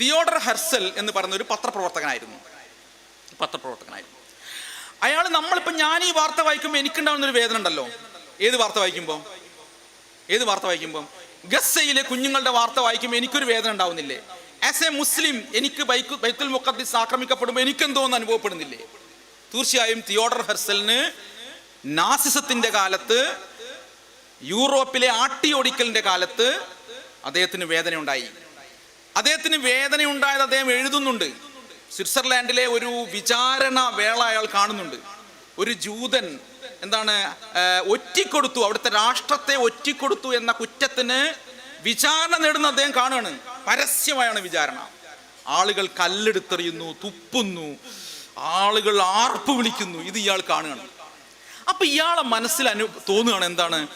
Theodor Herzl എന്ന് പറയുന്ന ഒരു പത്രപ്രവർത്തകനായിരുന്നു. പത്രപ്രവർത്തകനായിരുന്നു. അയാൾ നമ്മളിപ്പോൾ ഞാൻ ഈ വാർത്ത വായിക്കുമ്പോൾ എനിക്കുണ്ടാവുന്ന ഒരു വേദന ഉണ്ടല്ലോ. ഏത് വാർത്ത വായിക്കുമ്പോൾ ഏത് വാർത്ത വായിക്കുമ്പോൾ ഗസയിലെ കുഞ്ഞുങ്ങളുടെ വാർത്ത വായിക്കുമ്പോൾ എനിക്കൊരു വേദന ഉണ്ടാവുന്നില്ലേ? ആസ് എ മുസ്ലിം എനിക്ക് ബൈക്ക് ബൈത്തുൽ മുഖദ്ദിസ് ആക്രമിക്കപ്പെടുമ്പോൾ എനിക്കെന്തോന്ന് അനുഭവപ്പെടുന്നില്ലേ? തീർച്ചയായും തിയോഡർ ഹെർസലിന് നാസിസത്തിന്റെ കാലത്ത് യൂറോപ്പിലെ ആട്ടിയോടിക്കലിന്റെ കാലത്ത് അദ്ദേഹത്തിന് വേദന ഉണ്ടായി അദ്ദേഹത്തിന് വേദന ഉണ്ടായത് അദ്ദേഹം എഴുതുന്നുണ്ട്. സ്വിറ്റ്സർലാൻഡിലെ ഒരു വിചാരണ വേള അയാൾ കാണുന്നുണ്ട്. ഒരു ജൂതൻ എന്താണ് ഒറ്റിക്കൊടുത്തു അവിടുത്തെ രാഷ്ട്രത്തെ ഒറ്റിക്കൊടുത്തു എന്ന കുറ്റത്തിന് വിചാരണ നേടുന്ന അദ്ദേഹം കാണുകയാണ്. പരസ്യമായാണ് വിചാരണ. ആളുകൾ കല്ലെടുത്തെറിയുന്നു തുപ്പുന്നു ആളുകൾ ആർപ്പ് വിളിക്കുന്നു ഇത് ഇയാൾ കാണുകയാണ്. അപ്പൊ ഇയാളെ മനസ്സിൽ അനു തോന്നുകയാണ് എന്താണ്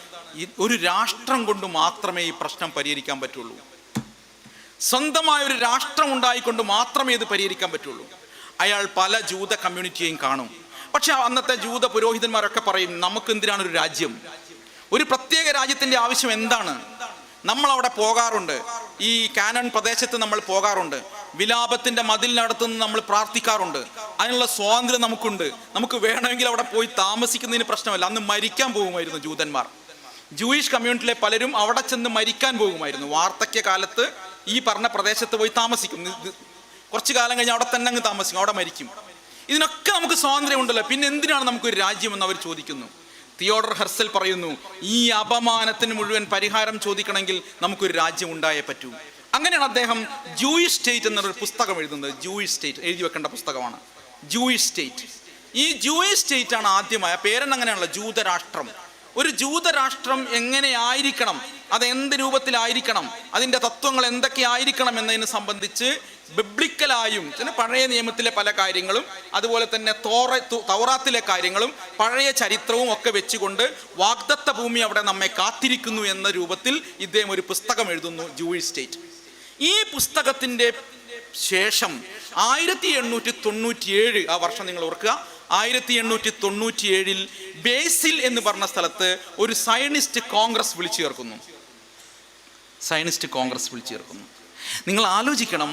ഒരു രാഷ്ട്രം കൊണ്ട് മാത്രമേ ഈ പ്രശ്നം പരിഹരിക്കാൻ പറ്റുള്ളൂ. സ്വന്തമായ ഒരു രാഷ്ട്രം ഉണ്ടായിക്കൊണ്ട് മാത്രമേ ഇത് പരിഹരിക്കാൻ പറ്റുള്ളൂ. അയാൾ പല ജൂത കമ്മ്യൂണിറ്റിയെയും കാണും. പക്ഷെ അന്നത്തെ ജൂത പുരോഹിതന്മാരൊക്കെ പറയും നമുക്ക് എന്തിനാണ് ഒരു രാജ്യം? ഒരു പ്രത്യേക രാജ്യത്തിന്റെ ആവശ്യം എന്താണ്? നമ്മൾ അവിടെ പോകാറുണ്ട്. ഈ കാനൺ പ്രദേശത്ത് നമ്മൾ പോകാറുണ്ട്. വിലാപത്തിന്റെ മതിൽ നടത്തുന്ന നമ്മൾ പ്രാർത്ഥിക്കാറുണ്ട്. അതിനുള്ള സ്വാതന്ത്ര്യം നമുക്കുണ്ട്. നമുക്ക് വേണമെങ്കിൽ അവിടെ പോയി താമസിക്കുന്നതിന് പ്രശ്നമല്ല. അന്ന് മരിക്കാൻ പോകുമായിരുന്നു ജൂതന്മാർ. ജൂയിഷ് കമ്മ്യൂണിറ്റിയിലെ പലരും അവിടെ ചെന്ന് മരിക്കാൻ പോകുമായിരുന്നു. വാർദ്ധക്യ കാലത്ത് ഈ പറഞ്ഞ പ്രദേശത്ത് പോയി താമസിക്കും. കുറച്ച് കാലം കഴിഞ്ഞ് അവിടെ തന്നെ അങ്ങ് താമസിക്കും അവിടെ മരിക്കും. ഇതിനൊക്കെ നമുക്ക് സ്വാതന്ത്ര്യം ഉണ്ടല്ലോ. പിന്നെ എന്തിനാണ് നമുക്കൊരു രാജ്യമെന്ന് അവർ ചോദിക്കുന്നു? തിയോഡർ ഹെർസൽ പറയുന്നു ഈ അപമാനത്തിന് മുഴുവൻ പരിഹാരം ചോദിക്കണമെങ്കിൽ നമുക്കൊരു രാജ്യം ഉണ്ടായേ പറ്റൂ. അങ്ങനെയാണ് അദ്ദേഹം ജൂയിഷ് സ്റ്റേറ്റ് എന്നൊരു പുസ്തകം എഴുതുന്നത്. ജൂയിഷ് സ്റ്റേറ്റ് എഴുതി വെക്കേണ്ട പുസ്തകമാണ്. ജൂയിഷ് സ്റ്റേറ്റ് ഈ ജൂയിഷ് സ്റ്റേറ്റ് ആണ് ആദ്യമായ പേരൻ അങ്ങനെയാണല്ലോ ജൂതരാഷ്ട്രം. ഒരു ജൂതരാഷ്ട്രം എങ്ങനെയായിരിക്കണം? അത് എന്ത് രൂപത്തിലായിരിക്കണം? അതിന്റെ തത്വങ്ങൾ എന്തൊക്കെ ആയിരിക്കണം എന്നതിനെ സംബന്ധിച്ച് ബിബ്ലിക്കലായും പഴയ നിയമത്തിലെ പല കാര്യങ്ങളും അതുപോലെ തന്നെ തോറ തൗറാത്തിലെ കാര്യങ്ങളും പഴയ ചരിത്രവും ഒക്കെ വെച്ചുകൊണ്ട് വാഗ്ദത്ത ഭൂമി അവിടെ നമ്മെ കാത്തിരിക്കുന്നു എന്ന രൂപത്തിൽ ഇദ്ദേഹം ഒരു പുസ്തകം എഴുതുന്നു ജൂയിഷ് സ്റ്റേറ്റ് ഈ പുസ്തകത്തിന്റെ ശേഷം ആയിരത്തി എണ്ണൂറ്റി തൊണ്ണൂറ്റിയേഴ് ആ വർഷം നിങ്ങൾ ഓർക്കുക ആയിരത്തി എണ്ണൂറ്റി തൊണ്ണൂറ്റിയേഴിൽ ബേസിൽ എന്ന് പറഞ്ഞ സ്ഥലത്ത് ഒരു സയനിസ്റ്റ് കോൺഗ്രസ് വിളിച്ചു ചേർക്കുന്നു. സയനിസ്റ്റ് കോൺഗ്രസ് വിളിച്ചു ചേർക്കുന്നു. നിങ്ങൾ ആലോചിക്കണം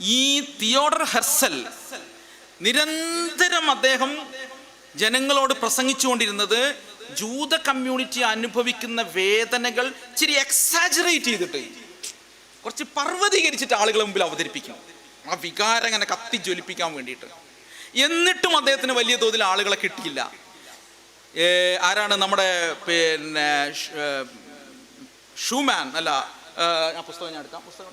ഈ തിയോഡർ ഹെർസൽ നിരന്തരം അദ്ദേഹം ജനങ്ങളോട് പ്രസംഗിച്ചുകൊണ്ടിരുന്നത് ജൂത കമ്മ്യൂണിറ്റി അനുഭവിക്കുന്ന വേദനകൾ ഇച്ചിരി എക്സാജറേറ്റ് ചെയ്തിട്ട് കുറച്ച് പർവതീകരിച്ചിട്ട് ആളുകളെ മുമ്പിൽ അവതരിപ്പിക്കും. ആ വികാരം അങ്ങനെ കത്തി ജ്വലിപ്പിക്കാൻ വേണ്ടിയിട്ട്. എന്നിട്ടും അദ്ദേഹത്തിന് വലിയ തോതിൽ ആളുകളെ കിട്ടിയില്ല. ആരാണ് നമ്മുടെ പിന്നെ ഷൂമാൻ അല്ല ഞാൻ പുസ്തകം ഞാൻ എടുക്കാം പുസ്തകം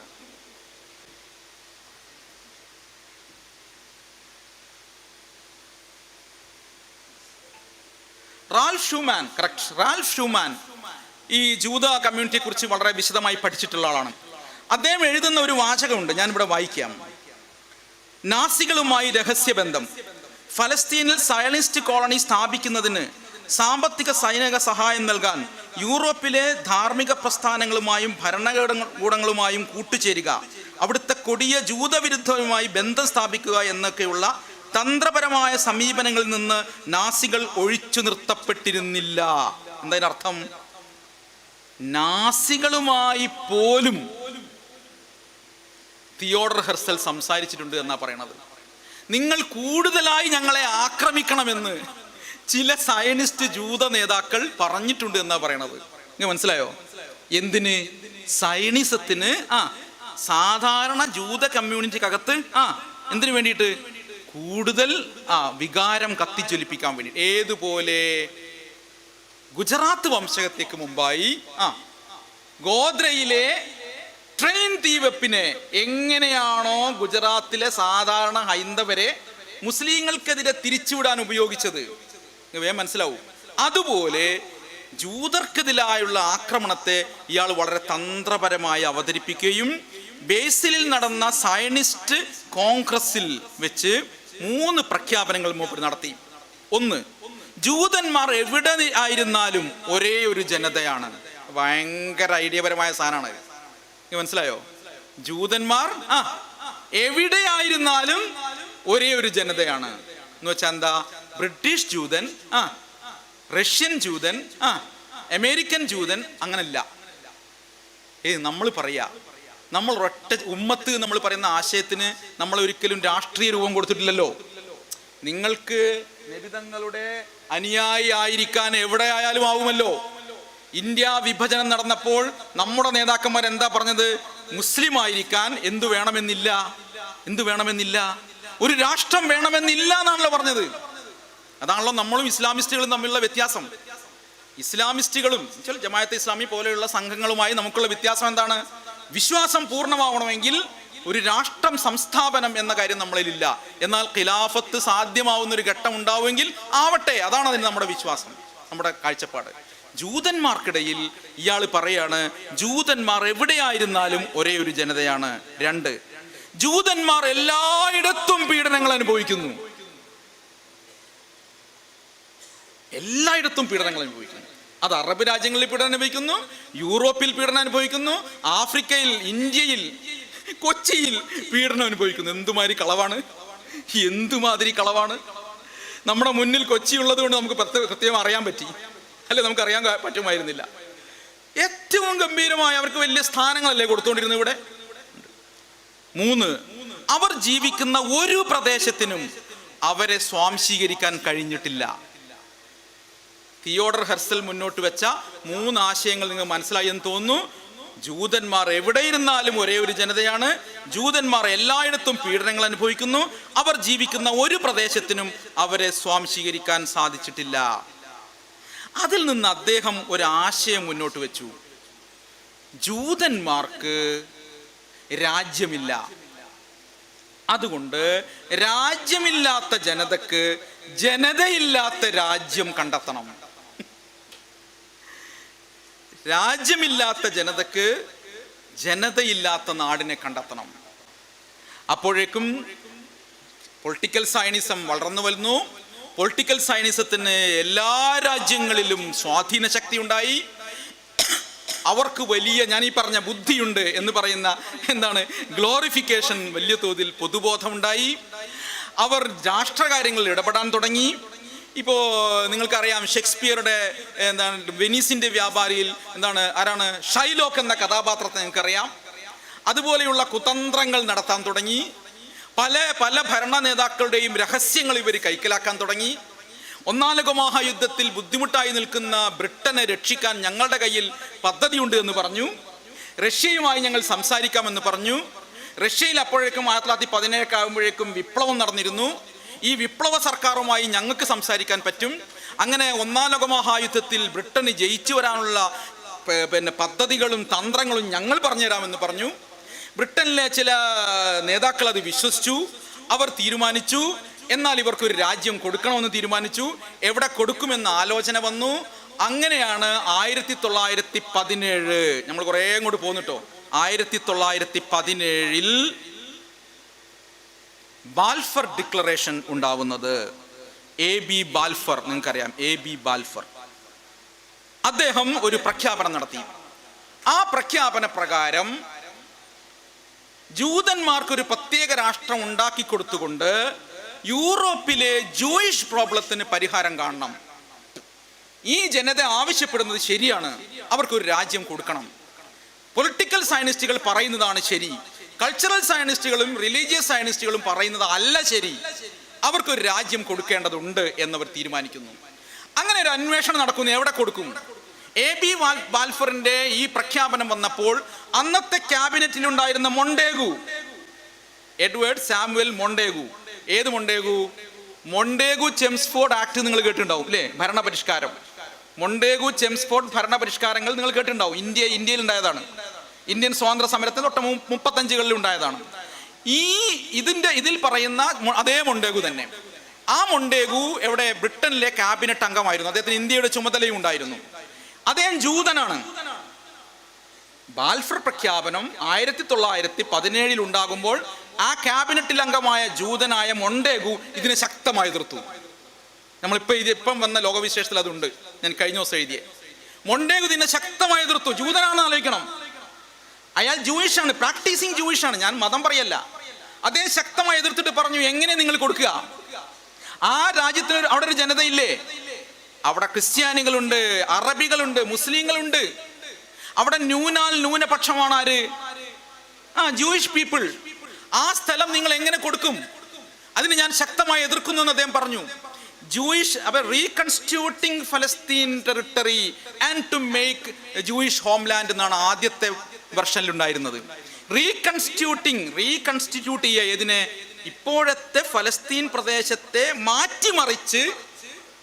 റാൽ Ralph Schuman correct Ralph Schuman ഈ ജൂത കമ്മ്യൂണിറ്റിയെ കുറിച്ച് വളരെ വിശദമായി പഠിച്ചിട്ടുള്ള ആളാണ്. അദ്ദേഹം എഴുതുന്ന ഒരു വാചകമുണ്ട് ഞാനിവിടെ വായിക്കാം. നാസികളുമായി രഹസ്യബന്ധം. ഫലസ്തീനിൽ സയനിസ്റ്റ് കോളനി സ്ഥാപിക്കുന്നതിന് സാമ്പത്തിക സൈനിക സഹായം നൽകാൻ യൂറോപ്പിലെ ധാർമ്മിക പ്രസ്ഥാനങ്ങളുമായും ഭരണകൂടങ്ങളുമായും കൂട്ടുചേരുക. അവിടുത്തെ കൊടിയ ജൂതവിരുദ്ധവുമായി ബന്ധം സ്ഥാപിക്കുക എന്നൊക്കെയുള്ള തന്ത്രപരമായ സമീപനങ്ങളിൽ നിന്ന് നാസികൾ ഒഴിച്ചു നിർത്തപ്പെട്ടിരുന്നില്ല. എന്തതിനർത്ഥം നാസികളുമായി പോലും തിയോഡർ ഹെർസൽ സംസാരിച്ചിട്ടുണ്ട് എന്നാ പറയണത്. നിങ്ങൾ കൂടുതലായി ഞങ്ങളെ ആക്രമിക്കണമെന്ന് ചില സയനിസ്റ്റ് ജൂത നേതാക്കൾ പറഞ്ഞിട്ടുണ്ട് എന്നാ പറയണത്. നിങ്ങൾ മനസ്സിലായോ? എന്തിന്? സയനിസത്തിന് ആ സാധാരണ ജൂത കമ്മ്യൂണിറ്റിക്കകത്ത് ആ എന്തിനു വേണ്ടിയിട്ട്? കൂടുതൽ ആ വികാരം കത്തിച്ചൊലിപ്പിക്കാൻ വേണ്ടി. ഏതുപോലെ? ഗുജറാത്ത് വംശകത്തേക്ക് മുമ്പായി ആ ഗോദ്രയിലെ ട്രെയിൻ തീവെപ്പിനെ എങ്ങനെയാണോ ഗുജറാത്തിലെ സാധാരണ ഹൈന്ദവരെ മുസ്ലിങ്ങൾക്കെതിരെ തിരിച്ചുവിടാൻ ഉപയോഗിച്ചത്? വേ മനസ്സിലാവും. അതുപോലെ ജൂതർക്കെതിരായുള്ള ആക്രമണത്തെ ഇയാൾ വളരെ തന്ത്രപരമായി അവതരിപ്പിക്കുകയും ബേസിലിൽ നടന്ന സയനിസ്റ്റ് കോൺഗ്രസിൽ വെച്ച് മൂന്ന് പ്രഖ്യാപനങ്ങൾ മൂപ്പർ നടത്തി. ഒന്ന് ജൂതന്മാർ എവിടെ ആയിരുന്നാലും ഒരേ ഒരു ജനതയാണ്. ഭയങ്കര ഐഡിയപരമായ സാധനമാണ് മനസ്സിലായോ? ജൂതന്മാർ ആ എവിടെയായിരുന്നാലും ഒരേ ഒരു ജനതയാണ്. എന്ന് വെച്ചാൽ എന്താ? ബ്രിട്ടീഷ് ജൂതൻ ആ റഷ്യൻ ജൂതൻ ആ അമേരിക്കൻ ജൂതൻ അങ്ങനല്ല. ഏ നമ്മൾ പറയാ നമ്മൾ ഒറ്റ ഉമ്മത്ത് നമ്മൾ പറയുന്ന ആശയത്തിന് നമ്മൾ ഒരിക്കലും രാഷ്ട്രീയ രൂപം കൊടുത്തിട്ടില്ലല്ലോ. നിങ്ങൾക്ക് നബിതങ്ങളുടെ അനുയായി ആയിരിക്കാൻ എവിടെ ആയാലും ആവുമല്ലോ. ഇന്ത്യ വിഭജനം നടന്നപ്പോൾ നമ്മുടെ നേതാക്കന്മാർ എന്താ പറഞ്ഞത്? മുസ്ലിം ആയിരിക്കാൻ എന്തു വേണമെന്നില്ല? എന്തു വേണമെന്നില്ല? ഒരു രാഷ്ട്രം വേണമെന്നില്ല എന്നാണല്ലോ പറഞ്ഞത്. അതാണല്ലോ നമ്മളും ഇസ്ലാമിസ്റ്റുകളും തമ്മിലുള്ള വ്യത്യാസം. ഇസ്ലാമിസ്റ്റുകളും ചില ജമാഅത്തെ ഇസ്ലാമി പോലെയുള്ള സംഘങ്ങളുമായി നമുക്കുള്ള വ്യത്യാസം എന്താണ്? വിശ്വാസം പൂർണമാവണമെങ്കിൽ ഒരു രാഷ്ട്രം സംസ്ഥാപനം എന്ന കാര്യം നമ്മളിലില്ല. എന്നാൽ ഖിലാഫത്ത് സാധ്യമാവുന്ന ഒരു ഘട്ടം ഉണ്ടാവുമെങ്കിൽ ആവട്ടെ അതാണ് അതിന് നമ്മുടെ വിശ്വാസം നമ്മുടെ കാഴ്ചപ്പാട്. ജൂതന്മാർക്കിടയിൽ ഇയാൾ പറയാണ് ജൂതന്മാർ എവിടെയായിരുന്നാലും ഒരേ ഒരു ജനതയാണ്. രണ്ട് ജൂതന്മാർ എല്ലായിടത്തും പീഡനങ്ങൾ അനുഭവിക്കുന്നു. എല്ലായിടത്തും പീഡനങ്ങൾ അനുഭവിക്കുന്നു. അത് അറബ് രാജ്യങ്ങളിൽ പീഡനം അനുഭവിക്കുന്നു യൂറോപ്പിൽ പീഡനം അനുഭവിക്കുന്നു ആഫ്രിക്കയിൽ ഇന്ത്യയിൽ കൊച്ചിയിൽ പീഡനം അനുഭവിക്കുന്നു. എന്തുമാതിരി കളവാണ്? എന്തുമാതിരി കളവാണ്? നമ്മുടെ മുന്നിൽ കൊച്ചി ഉള്ളത് കൊണ്ട് നമുക്ക് പ്രത്യേക അറിയാൻ പറ്റി. അല്ലെ നമുക്ക് അറിയാൻ പറ്റുമായിരുന്നില്ല. ഏറ്റവും ഗംഭീരമായ അവർക്ക് വലിയ സ്ഥാനങ്ങളല്ലേ കൊടുത്തുകൊണ്ടിരുന്നത് ഇവിടെ? മൂന്ന് അവർ ജീവിക്കുന്ന ഒരു പ്രദേശത്തിനും അവരെ സ്വാംശീകരിക്കാൻ കഴിഞ്ഞിട്ടില്ല. തിയോഡർ ഹെർസൽ മുന്നോട്ട് വെച്ച മൂന്ന് ആശയങ്ങൾ നിങ്ങൾ മനസ്സിലായി എന്ന് തോന്നുന്നു. ജൂതന്മാർ എവിടെയിരുന്നാലും ഒരേ ഒരു ജനതയാണ്. ജൂതന്മാർ എല്ലായിടത്തും പീഡനങ്ങൾ അനുഭവിക്കുന്നു. അവർ ജീവിക്കുന്ന ഒരു പ്രദേശത്തിനും അവരെ സ്വാംശീകരിക്കാൻ സാധിച്ചിട്ടില്ല. അതിൽ നിന്ന് അദ്ദേഹം ഒരു ആശയം മുന്നോട്ട് വെച്ചു. ജൂതന്മാർക്ക് രാജ്യമില്ല. അതുകൊണ്ട് രാജ്യമില്ലാത്ത ജനതക്ക് ജനതയില്ലാത്ത രാജ്യം കണ്ടെത്തണം. രാജ്യമില്ലാത്ത ജനതക്ക് ജനതയില്ലാത്ത നാടിനെ കണ്ടെത്തണം. അപ്പോഴേക്കും പൊളിറ്റിക്കൽ സയനിസം വളർന്നു വരുന്നു. പൊളിറ്റിക്കൽ സയനിസത്തിന് എല്ലാ രാജ്യങ്ങളിലും സ്വാധീന ശക്തി ഉണ്ടായി അവർക്ക് വലിയ ഞാൻ ഈ പറഞ്ഞ ബുദ്ധിയുണ്ട് എന്ന് പറയുന്ന എന്താണ് ഗ്ലോറിഫിക്കേഷൻ വലിയ തോതിൽ പൊതുബോധമുണ്ടായി. അവർ രാഷ്ട്രകാര്യങ്ങളിൽ ഇടപെടാൻ തുടങ്ങി. ഇപ്പോൾ നിങ്ങൾക്കറിയാം ഷേക്സ്പിയറുടെ എന്താണ് വെനീസിന്റെ വ്യാപാരിയിൽ എന്താണ് ആരാണ് ഷൈലോക്ക് എന്ന കഥാപാത്രത്തെ നിങ്ങൾക്കറിയാം അതുപോലെയുള്ള കുതന്ത്രങ്ങൾ നടത്താൻ തുടങ്ങി. പല പല ഭരണ നേതാക്കളുടെയും രഹസ്യങ്ങൾ ഇവർ കൈക്കലാക്കാൻ തുടങ്ങി. ഒന്നാലക ലോക മഹായുദ്ധത്തിൽ ബുദ്ധിമുട്ടായി നിൽക്കുന്ന ബ്രിട്ടനെ രക്ഷിക്കാൻ ഞങ്ങളുടെ കയ്യിൽ പദ്ധതിയുണ്ട് എന്ന് പറഞ്ഞു. റഷ്യയുമായി ഞങ്ങൾ സംസാരിക്കാമെന്ന് പറഞ്ഞു. റഷ്യയിൽ അപ്പോഴേക്കും ആയിരത്തി തൊള്ളായിരത്തി പതിനേഴൊക്കെ ആകുമ്പോഴേക്കും വിപ്ലവം നടന്നിരുന്നു. ഈ വിപ്ലവ സർക്കാരുമായി ഞങ്ങൾക്ക് സംസാരിക്കാൻ പറ്റും. അങ്ങനെ ഒന്നാം ലോക മഹായുദ്ധത്തിൽ ബ്രിട്ടന് ജയിച്ചു വരാനുള്ള പിന്നെ പദ്ധതികളും തന്ത്രങ്ങളും ഞങ്ങൾ പറഞ്ഞുതരാമെന്ന് പറഞ്ഞു. ബ്രിട്ടനിലെ ചില നേതാക്കൾ അത് വിശ്വസിച്ചു. അവർ തീരുമാനിച്ചു. എന്നാൽ ഇവർക്ക് ഒരു രാജ്യം കൊടുക്കണമെന്ന് തീരുമാനിച്ചു. എവിടെ കൊടുക്കുമെന്ന ആലോചന വന്നു. അങ്ങനെയാണ് ആയിരത്തി തൊള്ളായിരത്തി പതിനേഴ് നമ്മൾ കുറേ അങ്ങോട്ട് പോന്നിട്ടോ ആയിരത്തി തൊള്ളായിരത്തി പതിനേഴിൽ ബാൽഫർ ഡിക്ലറേഷൻ ഉണ്ടാവുന്നത്. എ ബി ബാൽഫർ നിങ്ങൾക്കറിയാം എ ബി ബാൽഫർ. അദ്ദേഹം ഒരു പ്രഖ്യാപനം നടത്തി. ആ പ്രഖ്യാപന പ്രകാരം ജൂതന്മാർക്കൊരു പ്രത്യേക രാഷ്ട്രം ഉണ്ടാക്കി കൊടുത്തുകൊണ്ട് യൂറോപ്പിലെ ജൂയിഷ് പ്രോബ്ലത്തിന് പരിഹാരം കാണണം. ഈ ജനത ആവശ്യപ്പെടുന്നത് ശരിയാണ്. അവർക്കൊരു രാജ്യം കൊടുക്കണം. പൊളിറ്റിക്കൽ സയനിസ്റ്റുകൾ പറയുന്നതാണ് ശരി. കൾച്ചറൽ സയനിസ്റ്റുകളും റിലീജിയസ് സയനിസ്റ്റുകളും പറയുന്നത് അല്ല ശരി. അവർക്കൊരു രാജ്യം കൊടുക്കേണ്ടതുണ്ട് എന്നവർ തീരുമാനിക്കുന്നു. അങ്ങനെ ഒരു അന്വേഷണം നടക്കുന്നു. എവിടെ കൊടുക്കും? എ ബി വാൽ ബാൽഫറിന്റെ ഈ പ്രഖ്യാപനം വന്നപ്പോൾ അന്നത്തെ ക്യാബിനറ്റിലുണ്ടായിരുന്ന മൊണ്ടേഗു. Edward Samuel Montagu. ഏത് മൊണ്ടേഗു? മൊണ്ടേഗു ചെംസ്ഫോർഡ് ആക്ട് നിങ്ങൾ കേട്ടിട്ടുണ്ടാവും അല്ലേ ഭരണപരിഷ്കാരം. മൊണ്ടേഗു ചെംസ്ഫോർഡ് ഭരണപരിഷ്കാരങ്ങൾ നിങ്ങൾ കേട്ടിട്ടുണ്ടാവും. ഇന്ത്യ ഇന്ത്യയിൽ ഉണ്ടായതാണ്. ഇന്ത്യൻ സ്വാതന്ത്ര്യ സമരത്തിന് തൊട്ട് മുപ്പത്തഞ്ചുകളിൽ ഉണ്ടായതാണ്. ഈ ഇതിന്റെ ഇതിൽ പറയുന്ന അതേ മൊണ്ടേഗു തന്നെ. ആ മൊണ്ടേഗു എവിടെ? ബ്രിട്ടനിലെ ക്യാബിനറ്റ് അംഗമായിരുന്നു. അദ്ദേഹത്തിന് ഇന്ത്യയുടെ ചുമതലയും ഉണ്ടായിരുന്നു. അദ്ദേഹം ജൂതനാണ്. ബാൽഫർ പ്രഖ്യാപനം ആയിരത്തി തൊള്ളായിരത്തി പതിനേഴിൽ ഉണ്ടാകുമ്പോൾ ആ ക്യാബിനറ്റിൽ അംഗമായ ജൂതനായ മൊണ്ടേഗു ഇതിനെ ശക്തമായി എതിർത്തു. നമ്മളിപ്പോൾ ഇത് ഇപ്പം വന്ന ലോകവിശേഷത്തിൽ അതുണ്ട്. ഞാൻ കഴിഞ്ഞ ദിവസം എഴുതിയ. മൊണ്ടേഗു ഇതിനെ ശക്തമായി എതിർത്തു. ജൂതനാണെന്ന് ആലോചിക്കണം. അയാൾ ജൂയിഷ് ആണ് പ്രാക്ടീസിങ് ജൂയിഷ് ആണ് ഞാൻ മതം പറയല്ല. അദ്ദേഹം ശക്തമായി എതിർത്തിട്ട് പറഞ്ഞു എങ്ങനെ നിങ്ങൾ കൊടുക്കുക? ആ രാജ്യത്തിന് അവിടെ ഒരു ജനതയില്ലേ? അവിടെ ക്രിസ്ത്യാനികളുണ്ട് അറബികളുണ്ട് മുസ്ലിങ്ങളുണ്ട്. അവിടെ ന്യൂനാൽ ന്യൂനപക്ഷമാണ് ആര്? ആ ജൂയിഷ് പീപ്പിൾ ആ സ്ഥലം നിങ്ങൾ എങ്ങനെ കൊടുക്കും? അതിന് ഞാൻ ശക്തമായി എതിർക്കുന്നു എന്ന് അദ്ദേഹം പറഞ്ഞു. ജൂയിഷ് അവർ റീകൺസ്റ്റിറ്റ്യൂട്ടിംഗ് ഫലസ്തീൻ territory and to make Jewish homeland എന്നാണ് ആദ്യത്തെ വെർഷനിൽ ഉണ്ടായിരുന്നത് റീകൺസ്റ്റിറ്റ്യൂട്ടിംഗ് റീകൺസ്റ്റിറ്റ്യൂട്ട് ചെയ്യുക ഇതിനെ ഇപ്പോഴത്തെ ഫലസ്തീൻ പ്രദേശത്തെ മാറ്റിമറിച്ച്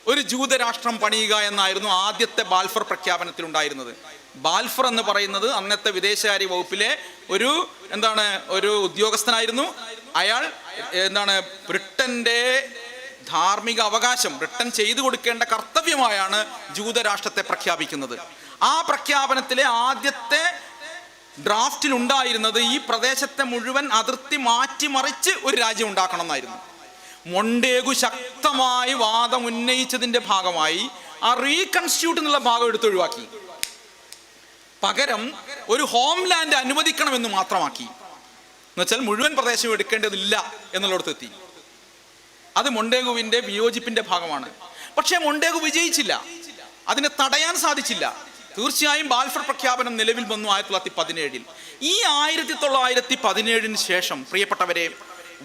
ഒരു ജൂതരാഷ്ട്രം പണിയുക എന്നായിരുന്നു ആദ്യത്തെ ബാൽഫർ പ്രഖ്യാപനത്തിൽ ഉണ്ടായിരുന്നത് ബാൽഫർ എന്ന് പറയുന്നത് അന്നത്തെ വിദേശകാര്യ വകുപ്പിലെ ഒരു എന്താണ് ഒരു ഉദ്യോഗസ്ഥനായിരുന്നു. അയാൾ എന്താണ് ബ്രിട്ടന്റെ ധാർമ്മിക അവകാശം ബ്രിട്ടൻ ചെയ്തു കൊടുക്കേണ്ട കർത്തവ്യമായാണ് ജൂതരാഷ്ട്രത്തെ പ്രഖ്യാപിക്കുന്നത്. ആ പ്രഖ്യാപനത്തിലെ ആദ്യത്തെ ഡ്രാഫ്റ്റിൽ ഉണ്ടായിരുന്നത് ഈ പ്രദേശത്തെ മുഴുവൻ അതിർത്തി മാറ്റിമറിച്ച് ഒരു രാജ്യം ഉണ്ടാക്കണം എന്നായിരുന്നു മൊണ്ടേഗു ശക്തമായി വാദം ഉന്നയിച്ചതിന്റെ ഭാഗമായി ആ റീകൺസ്റ്റിറ്റ്യൂട്ട് എന്നുള്ള ഭാഗം എടുത്ത് ഒഴിവാക്കി. പകരം ഒരു ഹോംലാൻഡ് അനുവദിക്കണമെന്ന് മാത്രമാക്കി. എന്നുവെച്ചാൽ മുഴുവൻ പ്രദേശം എടുക്കേണ്ടതില്ല എന്നുള്ളിടത്ത് എത്തി. അത് മൊണ്ടേഗുവിന്റെ വിയോജിപ്പിന്റെ ഭാഗമാണ്. പക്ഷേ മൊണ്ടേഗു വിജയിച്ചില്ല. അതിനെ തടയാൻ സാധിച്ചില്ല. തീർച്ചയായും ബാൽഫർ പ്രഖ്യാപനം നിലവിൽ വന്നു ആയിരത്തി തൊള്ളായിരത്തി പതിനേഴിൽ. ഈ ആയിരത്തി തൊള്ളായിരത്തി പതിനേഴിന് ശേഷം പ്രിയപ്പെട്ടവരെ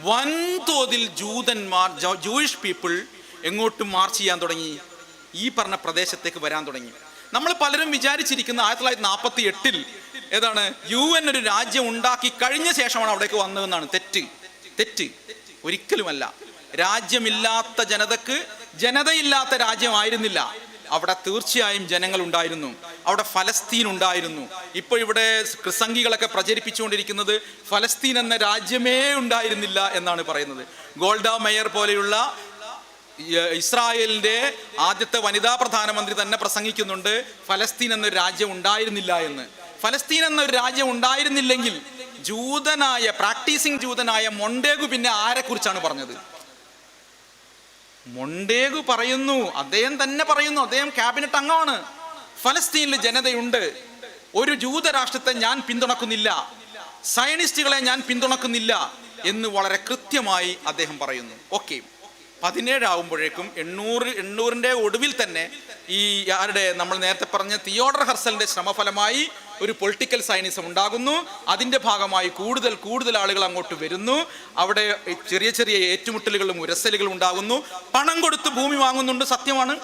വൻതോതിൽ ജൂതന്മാർ ജൂയിഷ് പീപ്പിൾ എങ്ങോട്ടും മാർച്ച് ചെയ്യാൻ തുടങ്ങി. ഈ പറഞ്ഞ പ്രദേശത്തേക്ക് വരാൻ തുടങ്ങി. നമ്മൾ പലരും വിചാരിച്ചിരിക്കുന്ന ആയിരത്തി തൊള്ളായിരത്തി നാൽപ്പത്തി എട്ടിൽ ഏതാണ് യു എൻ ഒരു രാജ്യം ഉണ്ടാക്കി കഴിഞ്ഞ ശേഷമാണ് അവിടേക്ക് വന്നതെന്നാണ്. തെറ്റ്. തെറ്റ്. ഒരിക്കലുമല്ല. രാജ്യമില്ലാത്ത ജനതക്ക് ജനതയില്ലാത്ത രാജ്യമായിരുന്നില്ല. അവിടെ തീർച്ചയായും ജനങ്ങൾ ഉണ്ടായിരുന്നു. അവിടെ ഫലസ്തീൻ ഉണ്ടായിരുന്നു. ഇപ്പോൾ ഇവിടെ ക്രിസംഗികളൊക്കെ പ്രചരിപ്പിച്ചുകൊണ്ടിരിക്കുന്നത് ഫലസ്തീൻ എന്ന രാജ്യമേ ഉണ്ടായിരുന്നില്ല എന്നാണ് പറയുന്നത്. ഗോൾഡ മേയർ പോലെയുള്ള ഇസ്രായേലിന്റെ ആദ്യത്തെ വനിതാ പ്രധാനമന്ത്രി തന്നെ പ്രസംഗിക്കുന്നുണ്ട് ഫലസ്തീൻ എന്നൊരു രാജ്യം ഉണ്ടായിരുന്നില്ല എന്ന്. ഫലസ്തീൻ എന്നൊരു രാജ്യം ഉണ്ടായിരുന്നില്ലെങ്കിൽ ജൂതനായ പ്രാക്ടീസിങ് ജൂതനായ മൊണ്ടേഗു പിന്നെ ആരെക്കുറിച്ചാണ് പറഞ്ഞത്? മൊണ്ടേഗു പറയുന്നു. അദ്ദേഹം തന്നെ പറയുന്നു. അദ്ദേഹം ക്യാബിനറ്റ് അംഗമാണ് ഫലസ്തീനിൽ ജനതയുണ്ട്. ഒരു ജൂതരാഷ്ട്രത്തെ ഞാൻ പിന്തുണക്കുന്നില്ല. സയനിസ്റ്റുകളെ ഞാൻ പിന്തുണക്കുന്നില്ല എന്ന് വളരെ കൃത്യമായി അദ്ദേഹം പറയുന്നു. ഓക്കെ. പതിനേഴാവുമ്പോഴേക്കും എണ്ണൂറ് എണ്ണൂറിന്റെ ഒടുവിൽ തന്നെ ഈ ആരുടെ നമ്മൾ നേരത്തെ പറഞ്ഞ തിയോഡർ ഹർസലിന്റെ ശ്രമഫലമായി ഒരു പൊളിറ്റിക്കൽ സയനിസം ഉണ്ടാകുന്നു. അതിന്റെ ഭാഗമായി കൂടുതൽ കൂടുതൽ ആളുകൾ അങ്ങോട്ട് വരുന്നു. അവിടെ ചെറിയ ചെറിയ ഏറ്റുമുട്ടലുകളും ഉരസലുകളും ഉണ്ടാകുന്നു. പണം കൊടുത്ത് ഭൂമി വാങ്ങുന്നുണ്ട്. സത്യമാണ്.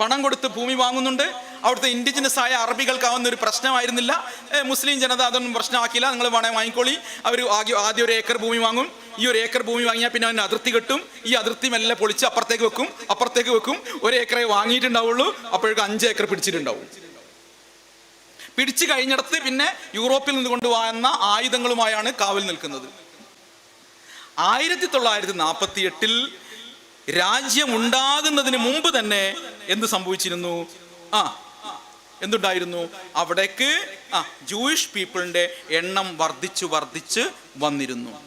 പണം കൊടുത്ത് ഭൂമി വാങ്ങുന്നുണ്ട്. അവിടുത്തെ ഇൻഡിജിനസ് ആയ അറബികൾക്കാവുന്ന ഒരു പ്രശ്നമായിരുന്നില്ല. മുസ്ലിം ജനത അതൊന്നും പ്രശ്നമാക്കില്ല നിങ്ങൾ വേണേൽ വാങ്ങിക്കോളി. അവർ ആദ്യം ആദ്യം ഒരു ഏക്കർ ഭൂമി വാങ്ങും. ഈ ഒരു ഏക്കർ ഭൂമി വാങ്ങിയാൽ പിന്നെ അതിന് അതിർത്തി കെട്ടും. ഈ അതിർത്തി മെല്ലെ പൊളിച്ച് അപ്പുറത്തേക്ക് വെക്കും. അപ്പുറത്തേക്ക് വെക്കും. ഒരു ഏക്കറെ വാങ്ങിയിട്ടുണ്ടാവുള്ളൂ. അപ്പോഴേക്കും അഞ്ച് ഏക്കർ പിടിച്ചിട്ടുണ്ടാവും. പിടിച്ചു കഴിഞ്ഞിടത്ത് പിന്നെ യൂറോപ്പിൽ നിന്ന് കൊണ്ടുവന്ന ആയുധങ്ങളുമായാണ് കാവൽ നിൽക്കുന്നത്. ആയിരത്തി തൊള്ളായിരത്തി നാൽപ്പത്തി എട്ടിൽ രാജ്യം ഉണ്ടാകുന്നതിന് മുമ്പ് തന്നെ എന്ത് സംഭവിച്ചിരുന്നു? ആ എന്തുണ്ടായിരുന്നു? അവിടേക്ക് ആ ജൂയിഷ് പീപ്പിളിന്റെ എണ്ണം വർദ്ധിച്ചു വർദ്ധിച്ച് വന്നിരുന്നു.